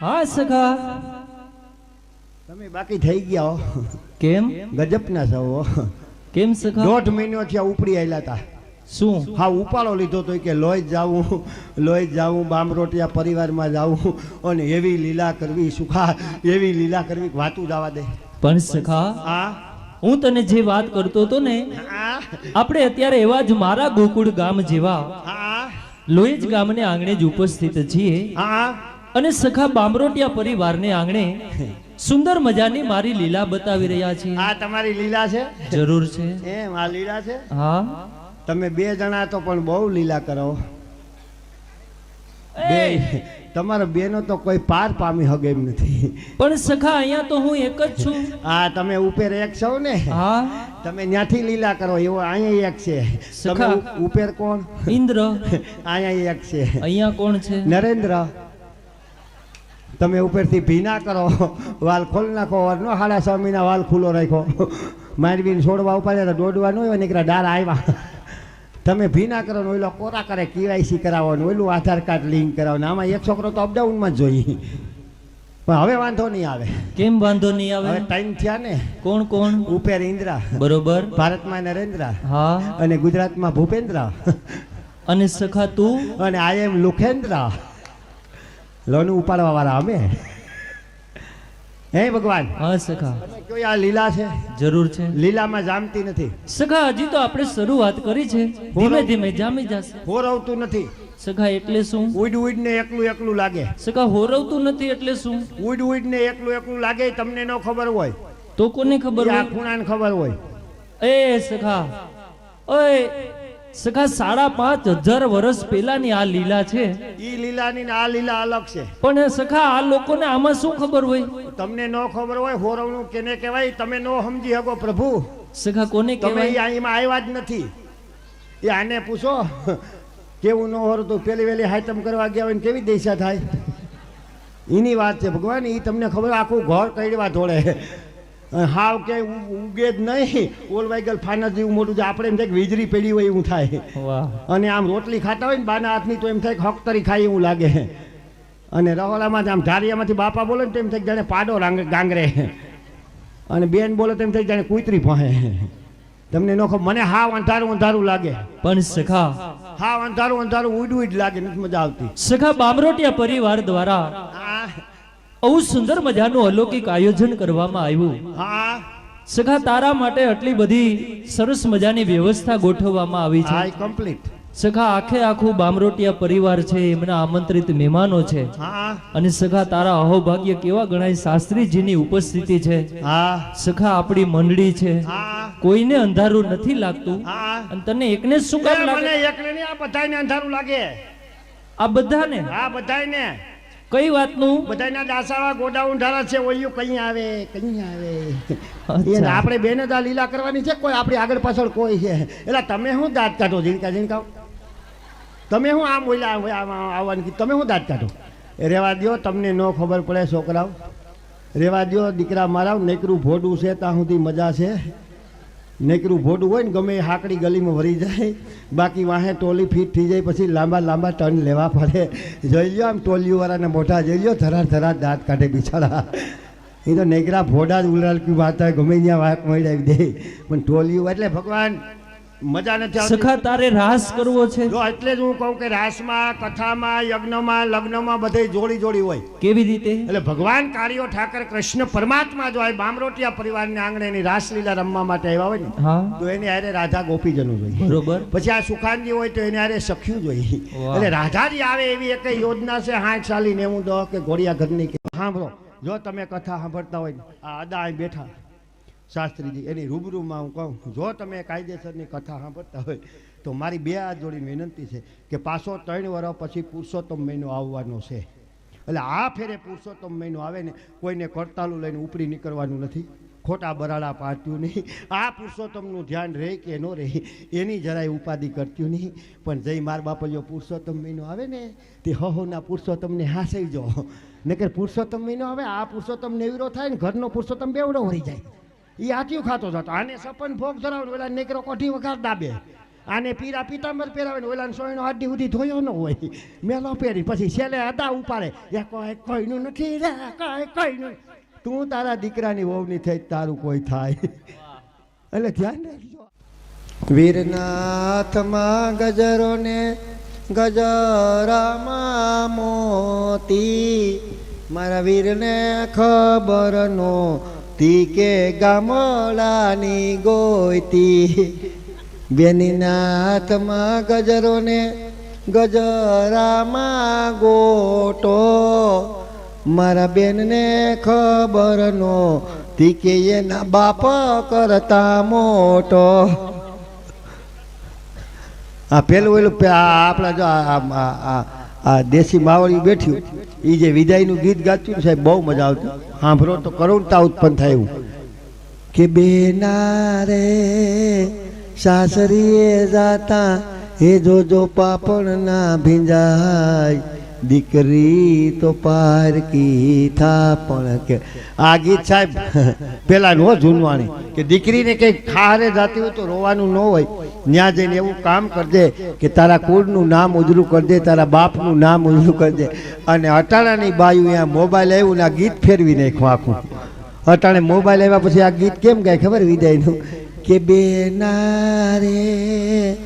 હા સખા. તમે બાકી થઈ ગયા હો. કેમ? ગજબ ના હો. કેમ સખા? દોઢ મહિનો થયા ઉપડી આવેલા હતા શું? હા ઉપાડો લીધો તો કે લોહી જાવું લોહી જાવું બામરોટિયા પરિવારમાં જાવું અને એવી લીલા કરવી સુખા એવી લીલા કરવી વાતું જવા દે. પણ સખા હા? હું તને જે વાત કરતો હતો ને આપણે અત્યારે એવા જ મારા ગોકુળ ગામ જેવા આ લોહીજ ગામને આંગણે જ ઉપસ્થિત છીએ. આ અને સખા બામરોટિયા પરિવારને આંગણે સુંદર મજાની મારી લીલા બતાવી રહ્યા છે આ તમારી લીલા છે? જરૂર છે. એમ આ લીલા છે? હા. તમે બે જણા તો પણ બહુ લીલા કરો. બે તમારા બેનો તો કોઈ પાર પામી હગે એમ નથી. પણ સખા અહીંયા તો હું એક જ છું. આ તમે ઉપર એક છો ને? હા. તમે ત્યાંથી લીલા કરો એવો અહીંયા એક છે. સખા. ઉપર કોણ? ઇન્દ્ર. અહીંયા એક છે. અહીંયા કોણ છે? નરેન્દ્ર. તમે ઉપરથી ભીના કરો. વાલ ખોલી નાખો. નો હાડા સ્વામીના વાલ ખુલ્લો રાખ્યો. માંડવીને છોડવા ઉપાડ્યા તો દોડવા ન હોય નીકળ્યા ડાર આવ્યા તમે ભીના કરો ને ઓલો કોરા કરે કેવાયસી કરાવો ને ઓલું આધાર કાર્ડ લિંક કરાવો ને આમાં એક છોકરો તો અપડાઉનમાં જ જોઈએ. પણ હવે વાંધો નહીં આવે. કેમ વાંધો નહીં હવે આવે ટાઈમ થયા ને. કોણ કોણ? ઉપેર ઇન્દ્રા. બરોબર. ભારતમાં નરેન્દ્ર. હા. અને ગુજરાતમાં ભૂપેન્દ્ર. અને સખા તું? અને આઈ એમ લુખેન્દ્ર. લોનું ઉપાડવા વાળા અમે. હે ભગવાન? હા સખા. કોઈ આ લીલા છે? જરૂર છે. લીલામાં જામતી નથી. સખા હજી તો આપણે શરૂઆત કરી છે. ધીમે ધીમે જામી જશે. હોરવતું નથી. સખા એટલે શું? ઉડ ઉડ ને એકલું એકલું લાગે. સખા હોરવતું નથી એટલે શું? ઉડ ઉડ ને એકલું એકલું લાગે તમને ન ખબર હોય. તો કોને ખબર હોય? ખૂણાને ખબર હોય. એ સખા. ઓય સખા સાડા પાંચ હજાર વર્ષ પહેલાની આ લીલા છે. ઈ લીલાની આ લીલા અલગ છે. પણ સખા આ લોકોને આમાં શું ખબર હોય? તમને ન ખબર હોય હોરવનું કેને કહેવાય? તમે ન સમજી શકો પ્રભુ. સખા કોને કહેવાય? અહીંમાં આવ્યા જ નથી. એ આને પૂછો કેવું ન હોરતું પેલી વેલી હાઈતમ કરવા ગયા હોય ને કેવી દિશા થાય? એની વાત છે ભગવાન એ તમને ખબર આખું ઘર કઈડવા ધોળે. હાવ કે ઉગે જ નહીં. ઓલ ગયેલ ફાઇનાન્સ જેવું મોટું છે. આપણે એમ થાય કે વીજળી પડી હોય એવું થાય. અને આમ રોટલી ખાતા હોય ને બાના હાથની તો એમ થાય કે હકતરી ખાય એવું લાગે. અને રહોડામાં આમ ધારિયામાંથી બાપા બોલે ને તો એમ થાય જાણે પાડો રાંગ ગાંગરે. અને બેન બોલે તો એમ થાય જાણે કુતરી ભોહે. તમને નોખો મને હાવ અંધારું અંધારું લાગે. પણ સખા હાવ અંધારું અંધારું ઉડ ઉડ લાગે નથી મજા આવતી. સખા બામરોટિયા પરિવાર દ્વારા હા. આવું સુંદર મજાનું અલૌકિક આયોજન કરવામાં આવ્યું. હા. સખા તારા માટે આટલી બધી સરસ મજાની વ્યવસ્થા ગોઠવવામાં આવી છે. કમ્પ્લીટ સખા આખે આખું બામરોટિયા પરિવાર છે એમના આમંત્રિત મહેમાનો છે. અને સખા તારા અહોભાગ્ય કેવા ગણાય શાસ્ત્રીજીની ઉપસ્થિતિ છે. હા. સખા આપણી મંડળી છે. હા. કોઈને અંધારું નથી લાગતું. અને તને એકને શું કામ લાગે? એકને આ બધાને અંધારું લાગે. આ બધાને? આ બધાયને. કઈ વાતનું? બધાના દાસાવા ગોડાઉન ઢારા છે ઓયું કઈ આવે કઈ આવે. આપણે બેને દા લીલા કરવાની છે કોઈ આપણી આગળ પાછળ કોઈ છે. એટલે તમે શું દાંત કાઢો જીણકા ઝીણકા તમે શું આમ બોલ્યા આવવાની તમે શું દાંત કાઢો? રેવા દ્યો તમને ન ખબર પડે છોકરાઓ. રેવા દ્યો દીકરા મારા નેકરું ભોડું છે ત્યાં સુધી મજા છે. નેકરું ભોડું હોય ને ગમે એ હાકડી ગલીમાં વરી જાય, બાકી વાહે ટોલી ફીટ થઈ જાય, પછી લાંબા લાંબા ટર્ન લેવા પડે. જોઈ લ્યો આમ ટોલીવાળાને મોટા જોઈ લો ધરા ધરા દાંત કાઢે બિચારા. એ તો નેકરા ભોડા જ ઉલાળકી વાત હોય, ગમે ત્યાં વાત મળી દે. પણ ટોલીઓ એટલે ભગવાન મજા નથી આવતી. સખા તારે રાસ કરવો છે? જો એટલે જ હું કહું કે રાસમાં કથામાં યજ્ઞમાં લગ્નમાં બધે જોડી જોડી હોય. કેવી રીતે? એટલે ભગવાન કાર્યો ઠાકર કૃષ્ણ પરમાત્મા જો આ બામરોટિયા પરિવારને આંગણે એની રાસલીલા રમવા માટે આવ્યા હોય ને તો એની હારે રાધા ગોપીજનો જોઈએ. બરોબર. પછી આ સુખાનજી હોય તો એને હારે સખ્યું જોઈએ. એટલે રાધાજી આવે એવી એક યોજના છે હાથ સાલી નેવું દો કે ઘોડિયા ઘરની કે સાંભળો જો તમે કથા સાંભળતા હોય ને આ અદા બેઠા. શાસ્ત્રીજી, એની રૂબરૂમાં હું કહું, જો તમે કાયદેસરની કથા સાંભળતા હોય, તો મારી બે હાથ જોડી વિનંતી છે કે પાછો ત્રણ વર્ષ પછી પુરુષોત્તમ મહિનો આવવાનો છે. એટલે આ ફેરે પુરુષોત્તમ મહિનો આવે ને, કોઈને કરતાલું લઈને ઉપડી નીકળવાનું નથી. ખોટા બરાડા પાડતું નહીં. આ પુરુષોત્તમનું ધ્યાન રહે કે ન રહે, એની જરાય ઉપાધિ કરતું નહીં. પણ જય માર બાપલિયો પુરુષોત્તમ મહિનો આવે ને, તે હહોના પુરુષોત્તમને હાસઈ જો નકર પુરુષોત્તમ મહિનો આવે, આ પુરુષોત્તમ નેવરો થાય ને, ઘરનો પુરુષોત્તમ બેવડો વળી જાય. એ આટ્યું ખાતો જતો આને સપન ભોગ ધરાવે ઓલા નેકરો કોઠી વખાર દાબે. આને પીરા પીતાંબર પહેરાવે ને સોયનો આડી સુધી ધોયો ન હોય. મેલો પહેરી, પછી છેલ્લે અદા ઉપાડે. એ કોઈ, કોઈનું નથી રે, કોઈ, કોઈનું. તું તારા દીકરાની વહુની થઈ તારું કોઈ થાય. એટલે ધ્યાન રાખજો. વીરનાથમાં ગજરોને ગજરામાં મોતી. મારા વીરને ખબર નો તી કે ગામડાની ગોયતી બેનીનાથમાં ગજરો ગજરોને ગજરામાં ગોટો. મારા બેનને ખબર નો તી કે એના બાપ કરતા મોટો. આ પેલું પેલું આપણા જો આ- આ- દેશી માવળી બેઠ્યું એ જે વિદાયનું ગીત ગાતું ને સાહેબ, બહુ મજા આવતી. સાંભળો તો કરુણતા ઉત્પન્ન થાય એવું. કે બેના રે સાસરીએ જાતા હે જોજો પાપણ ના ભીંજાય. દીકરી તો પારકી થાપણ કે આ ગીત સાહેબ, પેલા નો જૂનવાણી કે દીકરીને કંઈક ખારે જાતી હોય તો રોવાનું ન હોય. ત્યાં જઈને એવું કામ કરજે કે તારા કુળનું નામ ઉજળું કરજે, તારા બાપનું નામ ઉજળું કરજે. અને અટાણાની બાયું અહીંયા મોબાઈલ આવ્યું ને આ ગીત ફેરવી નાખ્યું આખું. અટાણે મોબાઈલ આવ્યા પછી આ ગીત કેમ ગાય ખબર વિદાયનું? કે બેના રે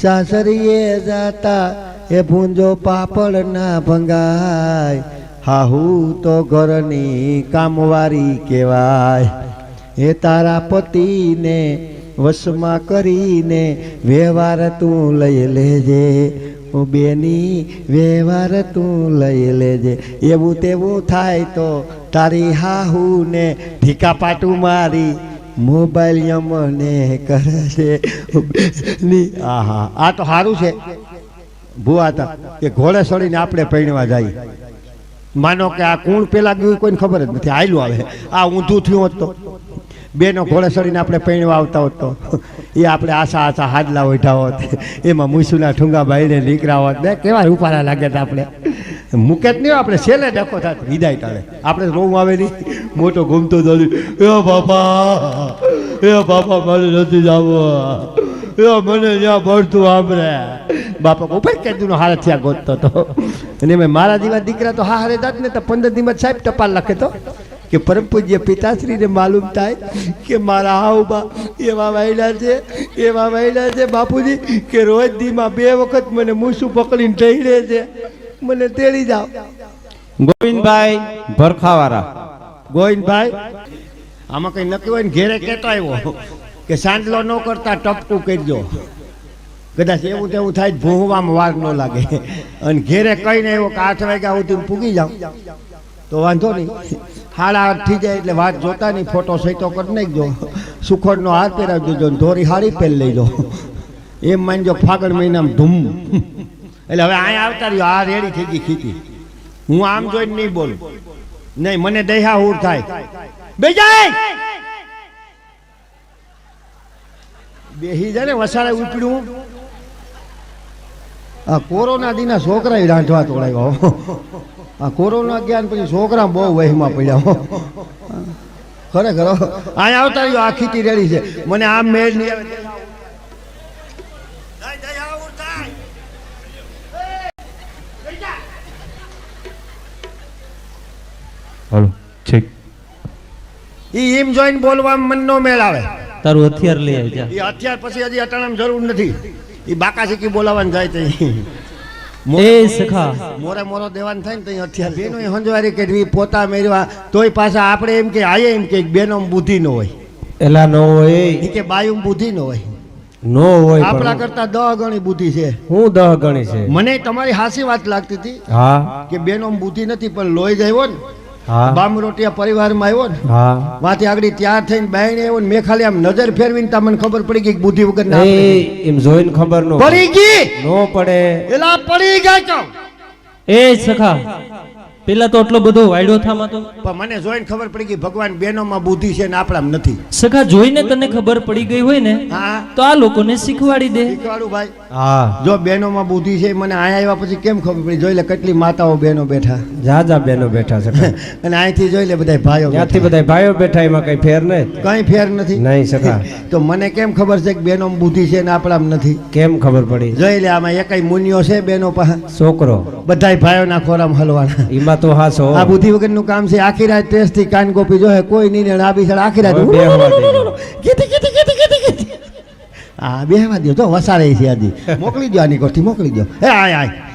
સાસરીએ જાતા એ ભૂંજો પાપડ ના ભંગાય, હાહુ તો ઘરની કામવારી કહેવાય. એ તારા પતિને વશમાં કરીને વ્યવહાર તું લઈ લેજે, ઓ બેની વ્યવહાર તું લઈ લેજે. એવું તેવું થાય તો તારી હાહુને ઢીકા પાટું મારી મોબાઈલ યમને કરે છે આહા, આ તો સારું છે. ભૂવા હતા કે ઘોડે ચડીને આપણે પૈણવા જાય. માનો કે આ કુણ પેલા ગયું કોઈને ખબર જ નથી, આયલું આવે. આ ઊંધું થયું હોત તો. બેનો ઘોડે ચડીને આપણે પૈણવા આવતા હોત તો. એ આપણે આશા આશા હાડલા ઓઢા હોત. એમાં મુસુના ઠુંગા બાઈને નીકળા હોત. ને કેવા રૂપારા લાગે તા આપણે. મૂકે નહીં આપણે છેલ્લે ડખો થાત વિદાય ટાળે આપણે રોમ આવે નહીં. મોટો ઘૂમતો દોડી એ બાપા એ બાપા, મારે નથી જવું. એ મને જ્યાં ભરતું આપણે બાપા ઉપર કેદુનો હારે થયા ગોતતો હતો અને મેં મારા જેવા દીકરા તો હા હારે જાત ને તો પંદર દિવસ સાહેબ ટપાલ લખે તો. કે પરમ પૂજ્ય પિતાશ્રીને માલુમ થાય કે મારા હાઉબા એવા વાયલા છે એવા વાયલા છે બાપુજી કે રોજ દીમાં બે વખત મને મૂસું પકડીને ઢળે છે. મને તેડી જાઓ. ગોવિંદભાઈ ભરખાવાળા. ગોવિંદભાઈ આમાં કઈ નક્કી હોય ને ઘેરે કહેતો આવ્યો કે સાંજલો ન કરતા ટપકું કરજો. કદાચ એવું તેવું થાય ભૂંવામાં વાર ન લાગે. અને ઘેરે કહીને એવો કે આઠ વાગ્યા સુધી પૂગી જાઉં. તો વાંધો નહીં. હાડા થઈ જાય એટલે વાત જોતા નહીં, ફોટો સહિતો કરી નાખજો. સુખડનો હાર પહેરાવજો, જો ધોરી હાડી પહેરી લેજો. એમ માનજો ફાગણ મહિનામાં ધૂમ. એટલે હવે અહીંયા આવતા રહ્યો, આ રેડી થઈ ગઈ ખીતી હું આમ જોઈને નહીં બોલું. નહીં, મને દહ્યા હુર થાય. બેજાય! બેહી જાય ને વસાડે ઉપડ્યું. આ કોરોના દીના છોકરા રાંધવા તોડાવ્યો. આ કોરોના જ્ઞાન પછી છોકરા બહુ વહીમાં પડ્યા હો. ખરેખર. અહીંયા આવતા રહ્યો આખી તી રેડી છે. મને આમ મેળ નહીં હલો ઠીક ઈ એમ જોઈને બોલવામાં મન નો મેળ આવે. તારું હથિયાર લઈ આવી જા હથિયાર અત્યાર પછી હજી અટાણામ જરૂર નથી. એ બાકા શીખી બોલાવાનું જાય તો એ સખા. મોરે મોરો દેવાનું થાય ને તો અત્યારે બેનો હંજવારી કરવી પોતા મેળવા તોય પાછા આપણે એમ કે આયે એમ કે બેનો બુદ્ધિ ન હોય. એલા નો હોય. એ કે બાયું બુદ્ધિ ન હોય. નો હોય આપણા કરતા દહ ગણી બુદ્ધિ છે. હું દહ ગણી છે? મને તમારી હાસી વાત લાગતી હતી હા. કે બેનો બુદ્ધિ નથી પણ લોહી જાય ને. બામરોટિયા પરિવારમાં આવ્યો ને વાથી આગળ ત્યાર થઈને બહેણ આવ્યો ને મેં ખાલી આમ નજર ફેરવીને તા મને ખબર પડી ગઈ બુદ્ધિ વગર ના એમ જોઈને ખબર નો પડી ગઈ? નો પડે. એલા પડી ગયા એ સખા. પેલા તો એટલો બધો વાયડો થામાં તો. પણ મને જોઈને ખબર પડી ગઈ ભગવાન બેનોમાં બુદ્ધિ છે ને આપણામાં નથી. સખા જોઈને તને ખબર પડી ગઈ હોય ને હા. તો આ લોકોને શીખવાડી દે. શીખવાડું ભાઈ. હા. જો બેનોમાં બુદ્ધિ છે મને અહીંયા આવ્યા પછી કેમ ખબર પડી? જોઈ લે કેટલી માતાઓ બહેનો બેઠા. જા જા બેનો બેઠા છે. અને અહીંથી જોઈ લે બધા ભાઈઓ ત્યાંથી બધા ભાઈઓ બેઠા એમાં કઈ ફેર નહીં. કઈ ફેર નથી. નહીં સખા. તો મને કેમ ખબર છે કે બેનો બુદ્ધિ છે ને આપણામાં નથી? કેમ ખબર પડી? જોઈ લે આમાં એકાઈ મુનિયો છે બેનો પાસે? છોકરો. બધાય ભાઈઓના ખોરામાં હલવાના. એમાં તો હાસો. આ બુદ્ધિ વગરનું કામ છે. આખી રાત ટેસ્ટથી કાન કોપી જો કોઈ નહીં ને આ બિચારા આખી રાત. કીધી કીધી કીધી કીધી કીધી હા બેહવા દો તો વસારે છે આજી મોકલી દો આની કોઠી મોકલી દો એ આય આય.